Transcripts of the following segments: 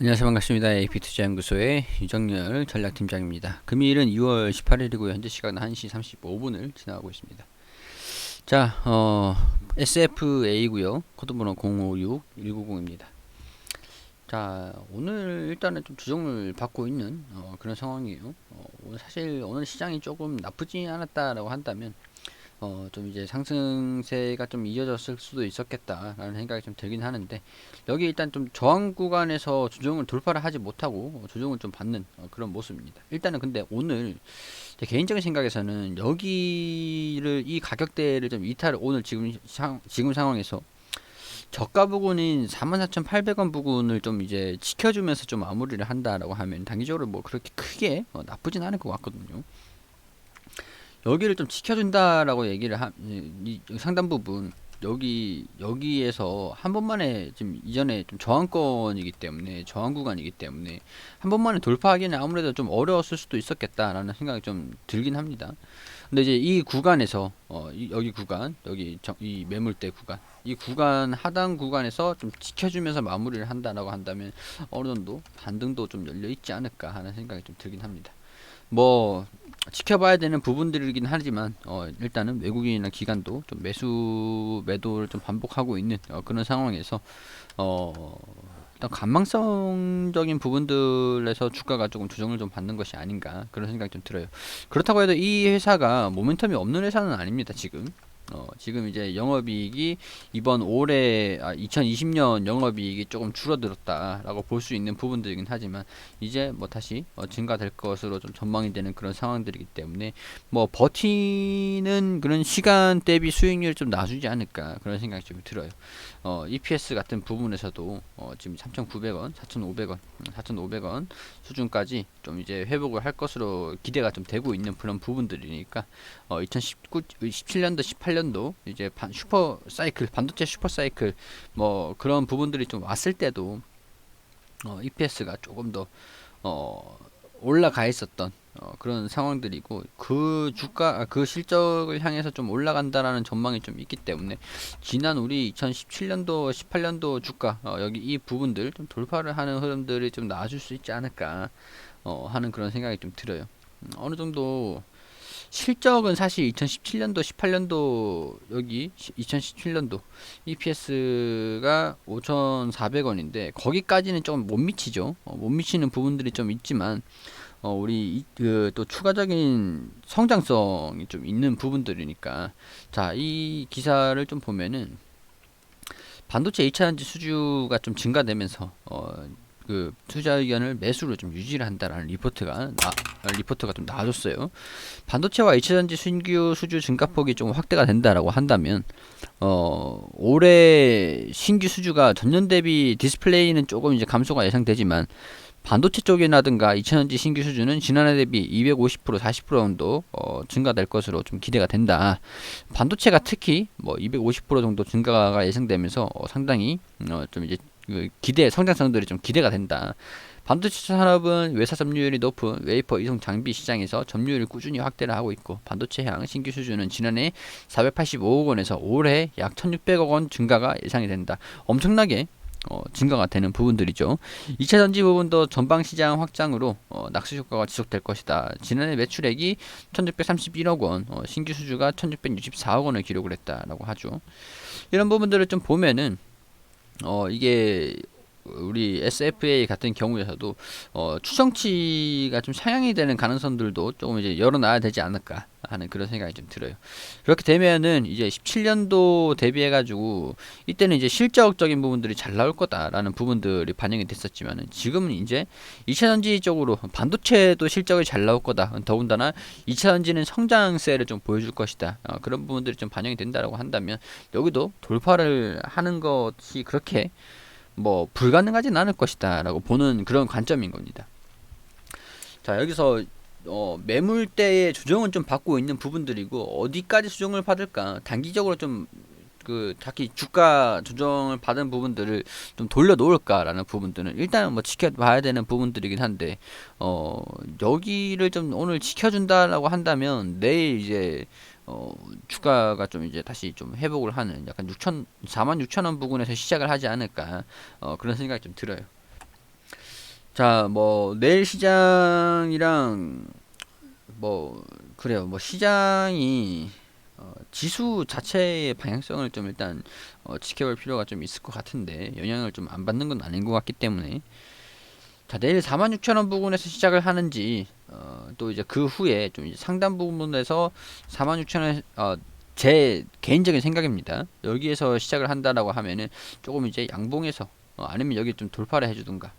안녕하세요. 반갑습니다. AP투자연구소의 유정열 전략팀장입니다. 금일은 2월 18일이고요. 현재 시간은 1시 35분을 지나가고 있습니다. 자 어, SFA고요. 코드번호 056190입니다. 자 오늘 일단은 좀 조정을 받고 있는 어, 그런 상황이에요. 어, 오늘 사실 오늘 시장이 조금 나쁘지 않았다라고 한다면 어, 좀 이제 상승세가 좀 이어졌을 수도 있었겠다라는 생각이 좀 들긴 하는데 여기 일단 좀 저항 구간에서 조정을 돌파를 하지 못하고 조정을 좀 받는 어, 그런 모습입니다. 일단은 근데 오늘 제 개인적인 생각에서는 여기를 이 가격대를 좀 이탈을 오늘 지금 상, 지금 상황에서 저가 부근인 44,800원 부근을 좀 이제 지켜주면서 좀 마무리를 한다라고 하면 단기적으로 뭐 그렇게 크게 어, 나쁘진 않을 것 같거든요. 여기를 좀 지켜준다라고 얘기를 한 상당 부분 여기 여기에서 한 번만에 지금 이전에 좀 저항권이기 때문에 저항 구간이기 때문에 한 번만에 돌파하기는 아무래도 좀 어려웠을 수도 있었겠다라는 생각이 좀 들긴 합니다. 근데 이제 이 구간에서 어 이, 여기 구간 여기 저, 이 매물대 구간 이 구간 하단 구간에서 좀 지켜주면서 마무리를 한다라고 한다면 어느 정도 반등도 좀 열려 있지 않을까 하는 생각이 좀 들긴 합니다. 뭐 지켜봐야 되는 부분들이긴 하지만 어, 일단은 외국인이나 기관도 좀 매수 매도를 좀 반복하고 있는 어, 그런 상황에서 어, 일단 관망성적인 부분들에서 주가가 조금 조정을 좀 받는 것이 아닌가 그런 생각이 좀 들어요. 그렇다고 해도 이 회사가 모멘텀이 없는 회사는 아닙니다. 지금 어, 지금 이제 영업이익이 이번 올해 아, 2020년 영업이익이 조금 줄어들었다라고 볼 수 있는 부분들이긴 하지만 이제 뭐 다시 어, 증가될 것으로 좀 전망이 되는 그런 상황들이기 때문에 뭐 버티는 그런 시간 대비 수익률을 좀 놔주지 않을까 그런 생각이 좀 들어요. 어, EPS 같은 부분에서도 어, 지금 3,900원, 4,500원, 4,500원 수준까지 좀 이제 회복을 할 것으로 기대가 좀 되고 있는 그런 부분들이니까 어, 2019, 17년도, 18년 도 이제 반, 슈퍼 사이클, 반도체 슈퍼 사이클 뭐 그런 부분들이 좀 왔을 때도 어, EPS가 조금 더 어, 올라가 있었던 어, 그런 상황들이고 그 주가 아, 그 실적을 향해서 좀 올라간다라는 전망이 좀 있기 때문에 지난 우리 2017년도 18년도 주가 어, 여기 이 부분들 좀 돌파를 하는 흐름들이 좀 나아질 수 있지 않을까 어, 하는 그런 생각이 좀 들어요. 음, 어느 정도 실적은 사실 2017년도, 18년도 여기 2017년도 EPS가 5,400원인데 거기까지는 좀못 미치죠. 어, 못 미치는 부분들이 좀 있지만 어, 우리 그 또 추가적인 성장성이 좀 있는 부분들이니까 자 이 기사를 좀 보면은 반도체 2차전지 수주가 좀 증가되면서 어, 그 투자 의견을 매수로 좀 유지를 한다라는 리포트가 나, 리포트가 좀 나와줬어요. 반도체와 2차전지 신규 수주 증가폭이 좀 확대가 된다라고 한다면 어 올해 신규 수주가 전년 대비 디스플레이는 조금 이제 감소가 예상되지만 반도체 쪽이라든가 2차전지 신규 수주는 지난해 대비 250% 40% 정도 어, 증가될 것으로 좀 기대가 된다. 반도체가 특히 뭐 250% 정도 증가가 예상되면서 어, 상당히 어, 좀 이제 그 기대 성장성들이 좀 기대가 된다. 반도체 산업은 외사 점유율이 높은 웨이퍼 이송 장비 시장에서 점유율을 꾸준히 확대를 하고 있고 반도체 향 신규 수주는 지난해 485억 원에서 올해 약 1,600억 원 증가가 예상이 된다. 엄청나게 어, 증가가 되는 부분들이죠. 2차 전지 부분도 전방 시장 확장으로 어, 낙수 효과가 지속될 것이다. 지난해 매출액이 1,631억 원, 어, 신규 수주가 1,664억 원을 기록을 했다라고 하죠. 이런 부분들을 좀 보면은 어, 이게 우리 SFA 같은 경우에서도 어, 추정치가 좀 상향이 되는 가능성들도 조금 이제 열어놔야 되지 않을까 하는 그런 생각이 좀 들어요. 그렇게 되면은 이제 17년도 대비해가지고 이때는 이제 실적적인 부분들이 잘 나올 거다라는 부분들이 반영이 됐었지만은 지금은 이제 2차전지 쪽으로 반도체도 실적이 잘 나올 거다. 더군다나 2차전지는 성장세를 좀 보여줄 것이다. 어, 그런 부분들이 좀 반영이 된다라고 한다면 여기도 돌파를 하는 것이 그렇게 뭐 불가능하진 않을 것이다라고 보는 그런 관점인 겁니다. 자 여기서 어, 매물대의 조정은 좀 받고 있는 부분들이고 어디까지 조정을 받을까 단기적으로 좀 그 특히 주가 조정을 받은 부분들을 좀 돌려놓을까라는 부분들은 일단은 뭐 지켜봐야 되는 부분들이긴 한데 어 여기를 좀 오늘 지켜준다라고 한다면 내일 이제 어, 주가가 좀 이제 다시 좀 회복을 하는 약간 6천, 4만 6천 원 부근에서 시작을 하지 않을까 어, 그런 생각이 좀 들어요. 자, 뭐 내일 시장이랑 뭐 그래요. 뭐 시장이 어, 지수 자체의 방향성을 좀 일단 어, 지켜볼 필요가 좀 있을 것 같은데 영향을 좀 안 받는 건 아닌 것 같기 때문에 자 내일 46,000원 부근에서 시작을 하는지 어, 또 이제 그 후에 좀 이제 상단 부분에서 46,000원 어, 제 개인적인 생각입니다. 여기에서 시작을 한다라고 하면은 조금 이제 양봉에서 어, 아니면 여기 좀 돌파를 해주든가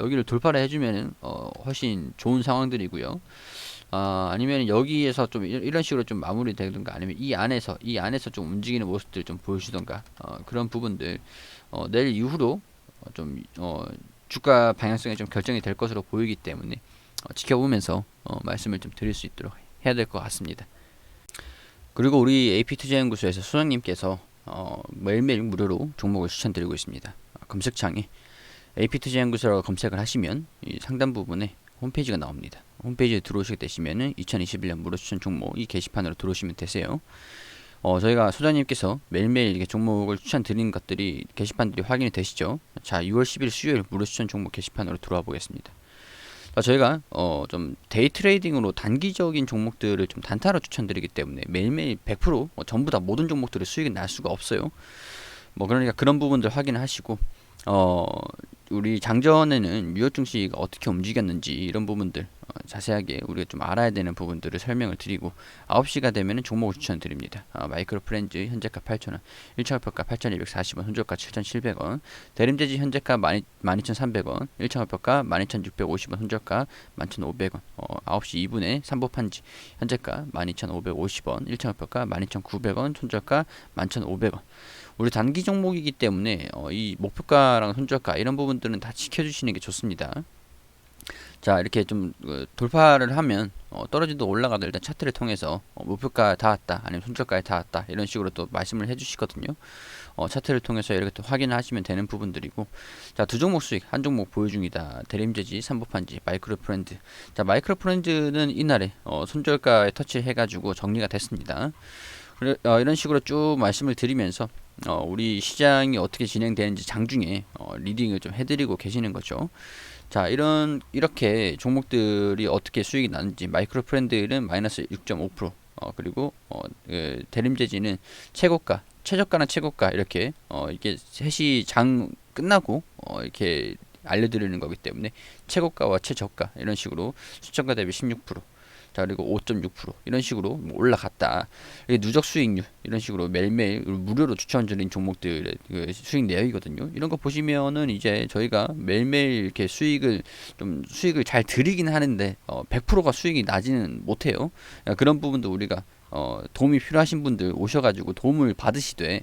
여기를 돌파를 해주면은 어, 훨씬 좋은 상황들이고요. 아, 아니면 여기에서 좀 이- 이런 식으로 좀 마무리되든가 아니면 이 안에서 이 안에서 좀 움직이는 모습들 좀 보여주던가 어, 그런 부분들 어, 내일 이후로 어, 좀 어, 주가 방향성이 좀 결정이 될 것으로 보이기 때문에 어, 지켜보면서 어, 말씀을 좀 드릴 수 있도록 해야 될 것 같습니다. 그리고 우리 AP투자연구소에서 소장님께서 어, 매일매일 무료로 종목을 추천드리고 있습니다. 어, 검색창에 AP투자연구소라고 검색을 하시면 이 상단 부분에 홈페이지가 나옵니다. 홈페이지에 들어오시게 되시면은 2021년 무료 추천 종목 이 게시판으로 들어오시면 되세요. 어, 저희가 소장님께서 매일매일 이렇게 종목을 추천드리는 것들이 게시판들이 확인이 되시죠? 자, 6월 10일 수요일 무료 추천 종목 게시판으로 들어와 보겠습니다. 자, 저희가 어, 좀 데이 트레이딩으로 단기적인 종목들을 좀 단타로 추천드리기 때문에 매일매일 100%뭐 전부 다 모든 종목들의 수익이 날 수가 없어요. 뭐 그러니까 그런 부분들 확인하시고 어, 우리 장전에는 뉴욕 증시가 어떻게 움직였는지 이런 부분들 어, 자세하게 우리가 좀 알아야 되는 부분들을 설명을 드리고 9시가 되면은 종목을 추천드립니다. 어, 마이크로 프렌즈 현재가 8,000원, 1차업평가 8,240원, 손절가 7,700원, 대림재지 현재가 12,300원, 1차업평가 12,650원, 손절가 11,500원, 어, 9시 2분에 삼보판지 현재가 12,550원, 1차업평가 12,900원, 손절가 11,500원. 우리 단기 종목이기 때문에 어, 이 목표가랑 손절가 이런 부분들은 다 지켜주시는 게 좋습니다. 자 이렇게 좀 어, 돌파를 하면 어, 떨어지도 올라가도 일단 차트를 통해서 어, 목표가 닿았다 아니면 손절가에 닿았다 이런 식으로 또 말씀을 해주시거든요. 어, 차트를 통해서 이렇게 또 확인하시면 되는 부분들이고 자두 종목 수익 한 종목 보유 중이다 대림재지 삼보판지 마이크로 프렌드 자 마이크로 프렌드는 이날에 어, 손절가에 터치해가지고 정리가 됐습니다. 그래, 어, 이런 식으로 쭉 말씀을 드리면서 어, 우리 시장이 어떻게 진행되는지 장중에 어, 리딩을 좀 해드리고 계시는 거죠. 자, 이런 이렇게 종목들이 어떻게 수익이 나는지 마이크로 프렌드는 마이너스 6.5%, 어, 그리고 어, 그 대림재지는 최고가, 최저가나 최고가 이렇게 어, 이게 셋이 장 끝나고 어, 이렇게 알려드리는 거기 때문에 최고가와 최저가 이런 식으로 수천가 대비 16%. 자 그리고 5.6% 이런 식으로 뭐 올라갔다. 이게 누적 수익률 이런 식으로 매일매일 무료로 추천드린 종목들의 그 수익 내역이거든요. 이런 거 보시면은 이제 저희가 매일매일 이렇게 수익을 좀 수익을 잘 드리긴 하는데 어, 100%가 수익이 나지는 못해요. 그런 부분도 우리가 어, 도움이 필요하신 분들 오셔가지고 도움을 받으시되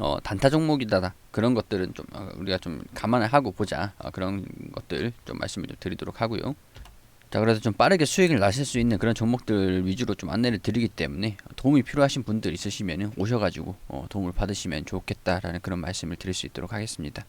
어, 단타 종목이다 그런 것들은 좀 어, 우리가 좀 감안을 하고 보자 어, 그런 것들 좀 말씀을 좀 드리도록 하고요. 자 그래서 좀 빠르게 수익을 나실 수 있는 그런 종목들 위주로 좀 안내를 드리기 때문에 도움이 필요하신 분들 있으시면 오셔가지고 어, 도움을 받으시면 좋겠다라는 그런 말씀을 드릴 수 있도록 하겠습니다.